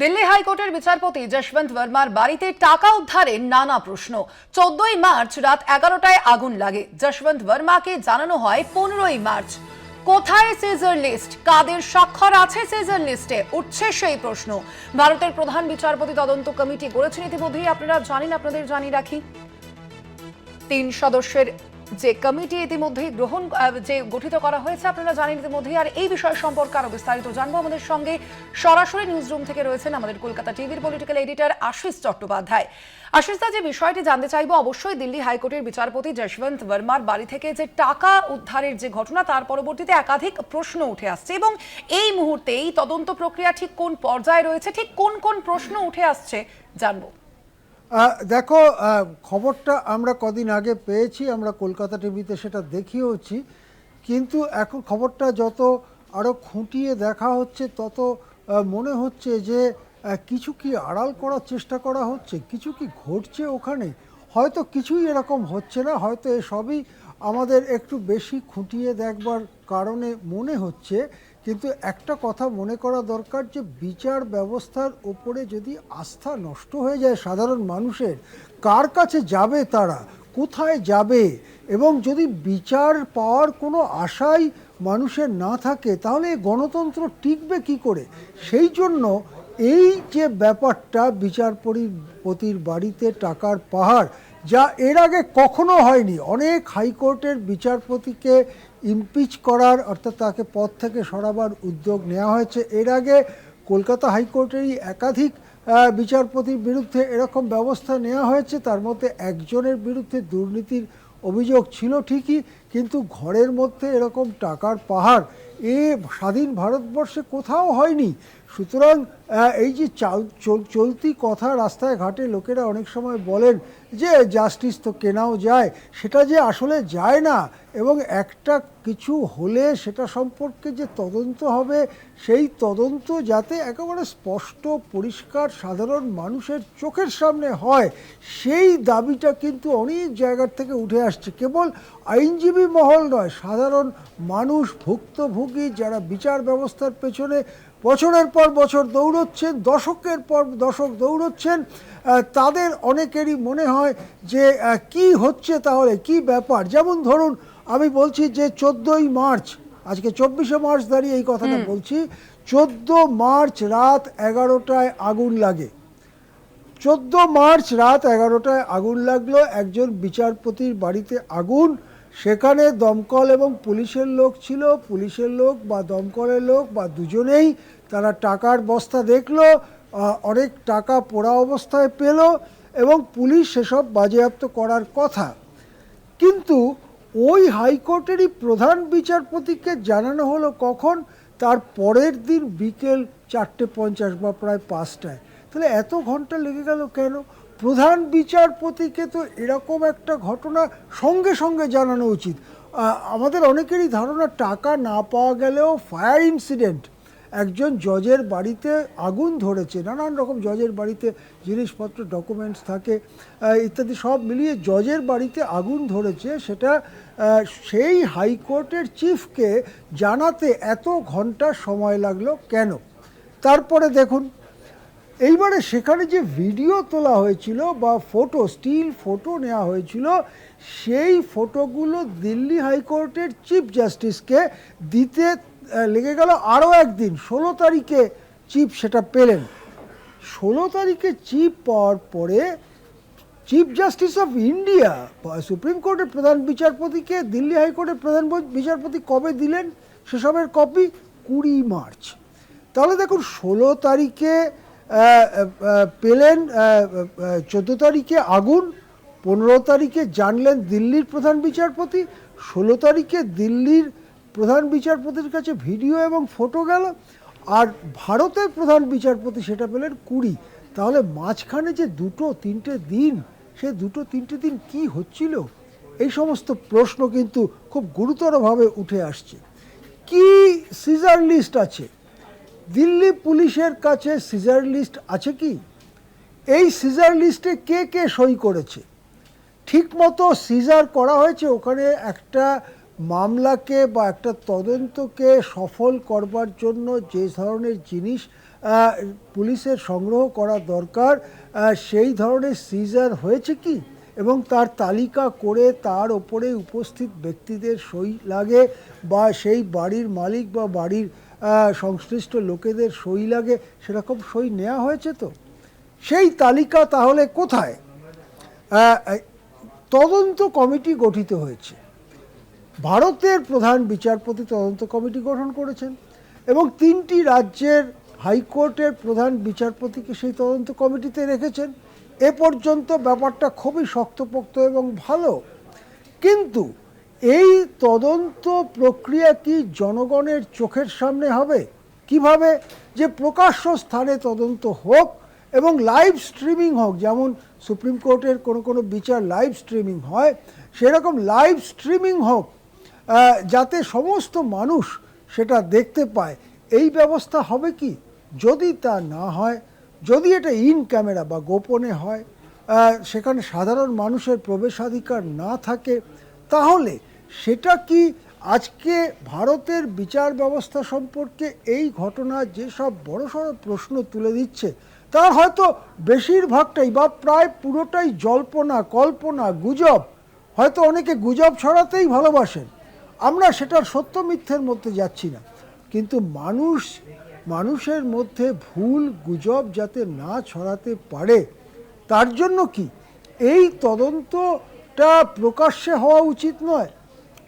দিল্লি হাইকোর্টের বিচারপতি যশবন্ত বর্মার বাড়িতে টাকা উদ্ধারে নানা প্রশ্ন। চোদ্দই মার্চ রাত এগারোটায় আগুন লাগে। যশবন্ত বর্মাকে জানানো হয় পনেরোই মার্চ। কোথায় সিজার লিস্ট? কাদের স্বাক্ষর আছে সিজার লিস্টে? উঠছে সেই প্রশ্ন। ভারতের প্রধান বিচারপতি তদন্ত কমিটি করেছেন ইতিমধ্যেই। আপনারা জানেন, আপনাদের জানিয়ে রাখি। তিন সদস্যের যে কমিটি ইতিমধ্যেই গ্রহণ যে গঠিত করা হয়েছে, আপনারা জানেন ইতিমধ্যেই, আর এই বিষয় সম্পর্কে আরও বিস্তারিত জানব। আমাদের সঙ্গে সরাসরি নিউজ রুম থেকে রয়েছেন আমাদের কলকাতা টিভির পলিটিক্যাল এডিটর আশিস চট্টোপাধ্যায়। আশিস দা, যে বিষয়টি জানতে চাইব, অবশ্যই দিল্লি হাইকোর্টের বিচারপতি যশবন্ত বর্মার বাড়ি থেকে যে টাকা উদ্ধারের যে ঘটনা, তার পরবর্তীতে একাধিক প্রশ্ন উঠে আসছে এবং এই মুহূর্তে এই তদন্ত প্রক্রিয়া ঠিক কোন পর্যায়ে রয়েছে, ঠিক কোন কোন প্রশ্ন উঠে আসছে, জানব। দেখো খবরটা আমরা কদিন আগে পেয়েছি, আমরা কলকাতা টিভিতে সেটা দেখিয়েওছি, কিন্তু এখন খবরটা যত আরও খুঁটিয়ে দেখা হচ্ছে, তত মনে হচ্ছে যে কিছু কি আড়াল করার চেষ্টা করা হচ্ছে, কিছু কি ঘটছে ওখানে? হয়তো কিছুই এরকম হচ্ছে না, হয়তো এসবই আমাদের একটু বেশি খুঁটিয়ে দেখবার কারণে মনে হচ্ছে। কিন্তু একটা কথা মনে করা দরকার যে বিচার ব্যবস্থার ওপরে যদি আস্থা নষ্ট হয়ে যায় সাধারণ মানুষের, কার কাছে যাবে তারা? কোথায় যাবে? এবং যদি বিচার পাওয়ার কোনো আশাই মানুষের না থাকে, তাহলে গণতন্ত্র টিকবে কি করে? সেই জন্য এই যে ব্যাপারটা বিচারপতির বাড়িতে টাকার পাহাড়, যা এর আগে কখনো হয়নি, অনেক হাইকোর্টের বিচারপতিকে ইমপিচ করার, অর্থাৎ তাকে পদ থেকে সরাবার উদ্যোগ নেওয়া হয়েছে। এর আগে কলকাতা হাইকোর্টেরই একাধিক বিচারপতির বিরুদ্ধে এরকম ব্যবস্থা নেওয়া হয়েছে। তার মধ্যে একজনের বিরুদ্ধে দুর্নীতির অভিযোগ ছিল ঠিকই, কিন্তু ঘরের মধ্যে এরকম টাকার পাহাড় এ স্বাধীন ভারতবর্ষে কোথাও হয়নি। সুতরাং এই যে চাল- চল- চলতি কথা রাস্তায় ঘাটে লোকেরা অনেক সময় বলেন যে, জাস্টিস তো কেনাও যায়। সেটা যে আসলে যায় না এবং একটা কিছু হলে সেটা সম্পর্কে যে তদন্ত হবে, সেই তদন্ত যাতে একেবারে স্পষ্ট, পরিষ্কার, সাধারণ মানুষের চোখের সামনে হয়, সেই দাবিটা কিন্তু অনেক জায়গার থেকে উঠে আসছে। কেবল আইনজীবী মহল নয়, সাধারণ মানুষ ভুক্তভোগী যারা বিচার ব্যবস্থার পেছনে বছরের পর বছর দৌড়চ্ছেন দশকের পর দশক দৌড়চ্ছেন তাদের অনেকেরই মনে হয় যে কি হচ্ছে তাহলে কি ব্যাপার? যেমন ধরুন আমি বলছি যে চোদ্দোই মার্চ আজকে চব্বিশে মার্চ দাঁড়িয়ে এই কথাটা বলছি চোদ্দ মার্চ রাত এগারোটায় আগুন লাগে। চোদ্দ মার্চ রাত এগারোটায় আগুন লাগল একজন বিচারপতির বাড়িতে আগুন সেখানে দমকল এবং পুলিশের লোক ছিল, পুলিশের লোক বা দমকলের লোক বা দুজনেই তারা টাকার বস্তা দেখল অনেক টাকা পোড়া অবস্থায় পেল এবং পুলিশ সেসব বাজেয়াপ্ত করার কথা। কিন্তু ওই হাইকোর্টেরই প্রধান বিচারপতিকে জানানো হলো কখন? তার পরের দিন বিকেল চারটে পঞ্চাশ বা প্রায় পাঁচটায়। তাহলে এত ঘণ্টা লেগে গেল কেন? প্রধান বিচারপতিকে তো এরকম একটা ঘটনা সঙ্গে সঙ্গে জানানো উচিত। আমাদের অনেকেরই ধারণা, টাকা না পাওয়া গেলেও ফায়ার ইনসিডেন্ট। একজন জজের বাড়িতে আগুন ধরেছে, নানান রকম জজের বাড়িতে জিনিসপত্র, ডকুমেন্টস থাকে ইত্যাদি সব মিলিয়ে জজের বাড়িতে আগুন ধরেছে। সেটা সেই হাইকোর্টের চিফকে জানাতে এত ঘণ্টা সময় লাগল কেন? তারপরে দেখুন এইবারে সেখানে যে ভিডিও তোলা হয়েছিল বা ফটো, স্টিল ফটো নেওয়া হয়েছিল, সেই ফটোগুলো দিল্লি হাইকোর্টের চিফ জাস্টিসকে দিতে লেগে গেল আরও একদিন। ষোলো তারিখে চিফ সেটা পেলেন। ষোলো তারিখে চিফ পাওয়ার পরে chief justice of India supreme কোর্টের প্রধান বিচারপতিকে দিল্লি হাইকোর্টের প্রধান বিচারপতি কবে দিলেন? সেসবের কপি কুড়ি মার্চ। তাহলে দেখুন, ষোলো তারিখে পেলেন চোদ্দ তারিখে আগুন, পনেরো তারিখে জানলেন দিল্লির প্রধান বিচারপতি, ষোলো তারিখে দিল্লির প্রধান বিচারপতির কাছে ভিডিও এবং ফটো গেল, আর ভারতের প্রধান বিচারপতি সেটা পেলেন কুড়ি। তাহলে মাঝখানে যে দুটো তিনটে দিন, সে দুটো তিনটে দিন কি হচ্ছিল? এই সমস্ত প্রশ্ন কিন্তু খুব গুরুতরভাবে উঠে আসছে। কি সিজার লিস্ট আছে? দিল্লি পুলিশের কাছে সিজার লিস্ট আছে কি? এই সিজার লিস্টে কে কে সই করেছে? ঠিকমতো সিজার করা হয়েছে ওখানে একটা মামলাকে বা একটা তদন্তকে সফল করবার জন্য যে ধরনের জিনিস পুলিশের সংগ্রহ করা দরকার সেই ধরনের সিজার হয়েছে কি? এবং তার তালিকা করে তার ওপরে উপস্থিত ব্যক্তিদের সই লাগে বা সেই বাড়ির মালিক বা বাড়ির সংশ্লিষ্ট লোকেদের সই লাগে, সেরকম সই নেওয়া হয়েছে তো? সেই তালিকা তাহলে কোথায়? তদন্ত কমিটি গঠিত হয়েছে। ভারতের প্রধান বিচারপতি তদন্ত কমিটি গঠন করেছেন এবং তিনটি রাজ্যের হাইকোর্টের প্রধান বিচারপতিকে সেই তদন্ত কমিটিতে রেখেছেন। এ পর্যন্ত ব্যাপারটা খুবই শক্তপোক্ত এবং ভালো। কিন্তু এই তদন্ত প্রক্রিয়া কি জনগণের চোখের সামনে হবে। কীভাবে? যে প্রকাশ্য স্থানে তদন্ত হোক এবং লাইভ স্ট্রিমিং হোক, যেমন সুপ্রিম কোর্টের কোনো কোনো বিচার লাইভ স্ট্রিমিং হয়, সেরকম লাইভ স্ট্রিমিং হোক যাতে সমস্ত মানুষ সেটা দেখতে পায়। এই ব্যবস্থা হবে কি? যদি তা না হয়, যদি এটা ইন ক্যামেরা বা গোপনে হয় সেখানে সাধারণ মানুষের প্রবেশাধিকার না থাকে তাহলে সেটা কি আজকে ভারতের বিচার ব্যবস্থা সম্পর্কে এই ঘটনা যেসব বড়সড় প্রশ্ন তুলে দিচ্ছে, তার হয়তো বেশিরভাগটাই বা প্রায় পুরোটাই জল্পনা, কল্পনা, গুজব। হয়তো অনেকে গুজব ছড়াতেই ভালোবাসেন। আমরা সেটার সত্য মিথ্যের মধ্যে যাচ্ছি না। কিন্তু মানুষ, মানুষের মধ্যে ভুল, গুজব যাতে না ছড়াতে পারে, তার জন্য কি এই তদন্তটা প্রকাশ্যে হওয়া উচিত নয়,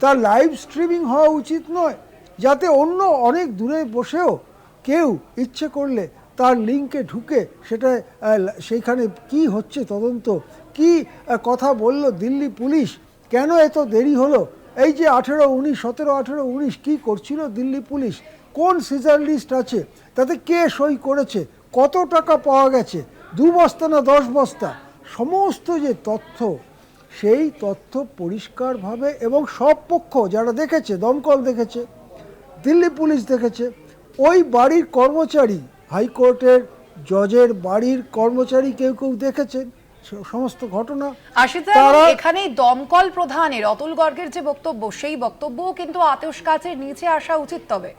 তার লাইভ স্ট্রিমিং হওয়া উচিত নয়, যাতে অন্য অনেক দূরে বসেও কেউ ইচ্ছে করলে তার লিঙ্কে ঢুকে সেটা সেইখানে কি হচ্ছে তদন্ত, কি কথা বলল দিল্লি পুলিশ, কেন এত দেরি হলো, এই যে আঠেরো উনিশ, সতেরো আঠেরো উনিশ কী করছিল দিল্লি পুলিশ, কোন সিজার লিস্ট আছে, তাতে কে সই করেছে, কত টাকা পাওয়া গেছে, দু বস্তা না দশ বস্তা, সমস্ত যে তথ্য সেই তথ্য পরিষ্কারভাবে এবং সব পক্ষ যারা দেখেছে দমকল দেখেছে দিল্লি পুলিশ দেখেছে ওই বাড়ির কর্মচারী হাইকোর্টের জজের বাড়ির কর্মচারী কেউ কেউ দেখেছেন সমস্ত ঘটনা। এখানে দমকল প্রধানের অতুল গর্গের যে বক্তব্য সেই বক্তব্যও কিন্তু আতস কাচের নিচে আসা উচিত তবে।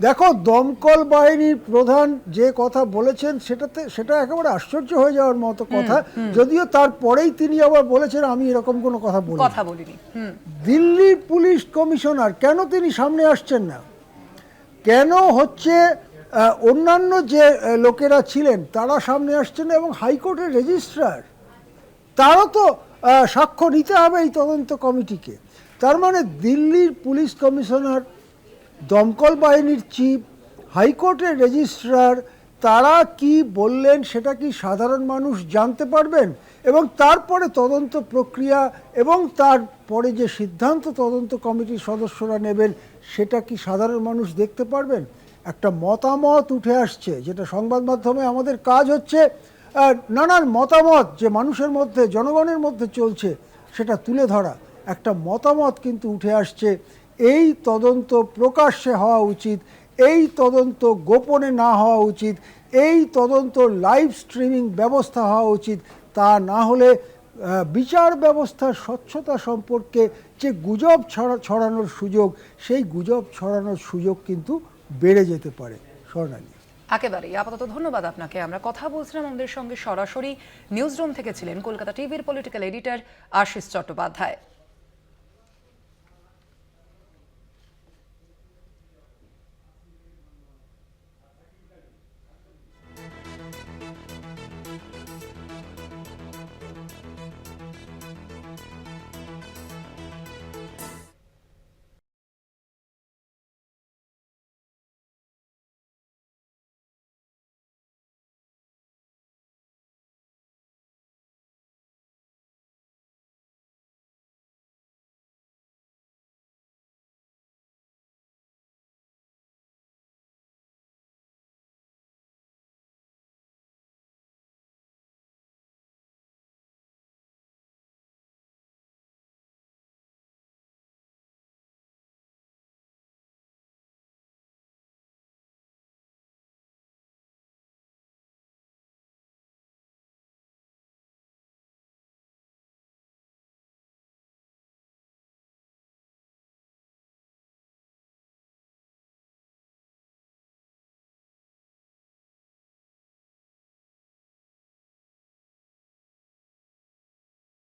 দেখো দমকল বাহিনীর প্রধান যে কথা বলেছেন সেটাতে সেটা একেবারে আশ্চর্য হয়ে যাওয়ার মতো কথা। যদিও তারপরেই তিনি আবার বলেছেন আমি এরকম কোনো কথা বলি কথা বলিনি দিল্লির পুলিশ কমিশনার কেন তিনি সামনে আসছেন না? কেন হচ্ছে অন্যান্য যে লোকেরা ছিলেন তারা সামনে আসছেন এবং হাইকোর্টের রেজিস্ট্রার তারও তো সাক্ষ্য নিতে হবে এই তদন্ত কমিটিকে। তার মানে দিল্লির পুলিশ কমিশনার দমকল বাহিনীর চিফ হাইকোর্টের রেজিস্ট্রার তারা কি বললেন সেটা কি সাধারণ মানুষ জানতে পারবেন? এবং তারপরে তদন্ত প্রক্রিয়া এবং তারপরে যে সিদ্ধান্ত তদন্ত কমিটির সদস্যরা নেবেন, সেটা কি সাধারণ মানুষ দেখতে পারবেন? একটা মতামত উঠে আসছে, যেটা সংবাদ মাধ্যমে আমাদের কাজ হচ্ছে নানান মতামত যে মানুষের মধ্যে, জনগণের মধ্যে চলছে, সেটা তুলে ধরা। একটা মতামত কিন্তু উঠে আসছে এই তদন্ত প্রকাশ্যে হওয়া উচিত, এই তদন্ত গোপনে না হওয়া উচিত, এই তদন্ত লাইভ স্ট্রিমিং ব্যবস্থা হওয়া উচিত। তা না হলে বিচার ব্যবস্থার স্বচ্ছতা সম্পর্কে যে গুজব ছড়া, ছড়ানোর সুযোগ, সেই গুজব ছড়ানোর সুযোগ কিন্তু বেড়ে যেতে পারে। স্বর্ণালী। একেবারেই। আপাতত ধন্যবাদ আপনাকে। আমরা কথা বলছিলাম আমাদের সঙ্গে সরাসরি। নিউজ রুম থেকে ছিলেন কলকাতা টিভির পলিটিক্যাল এডিটর আশিস চট্টোপাধ্যায়।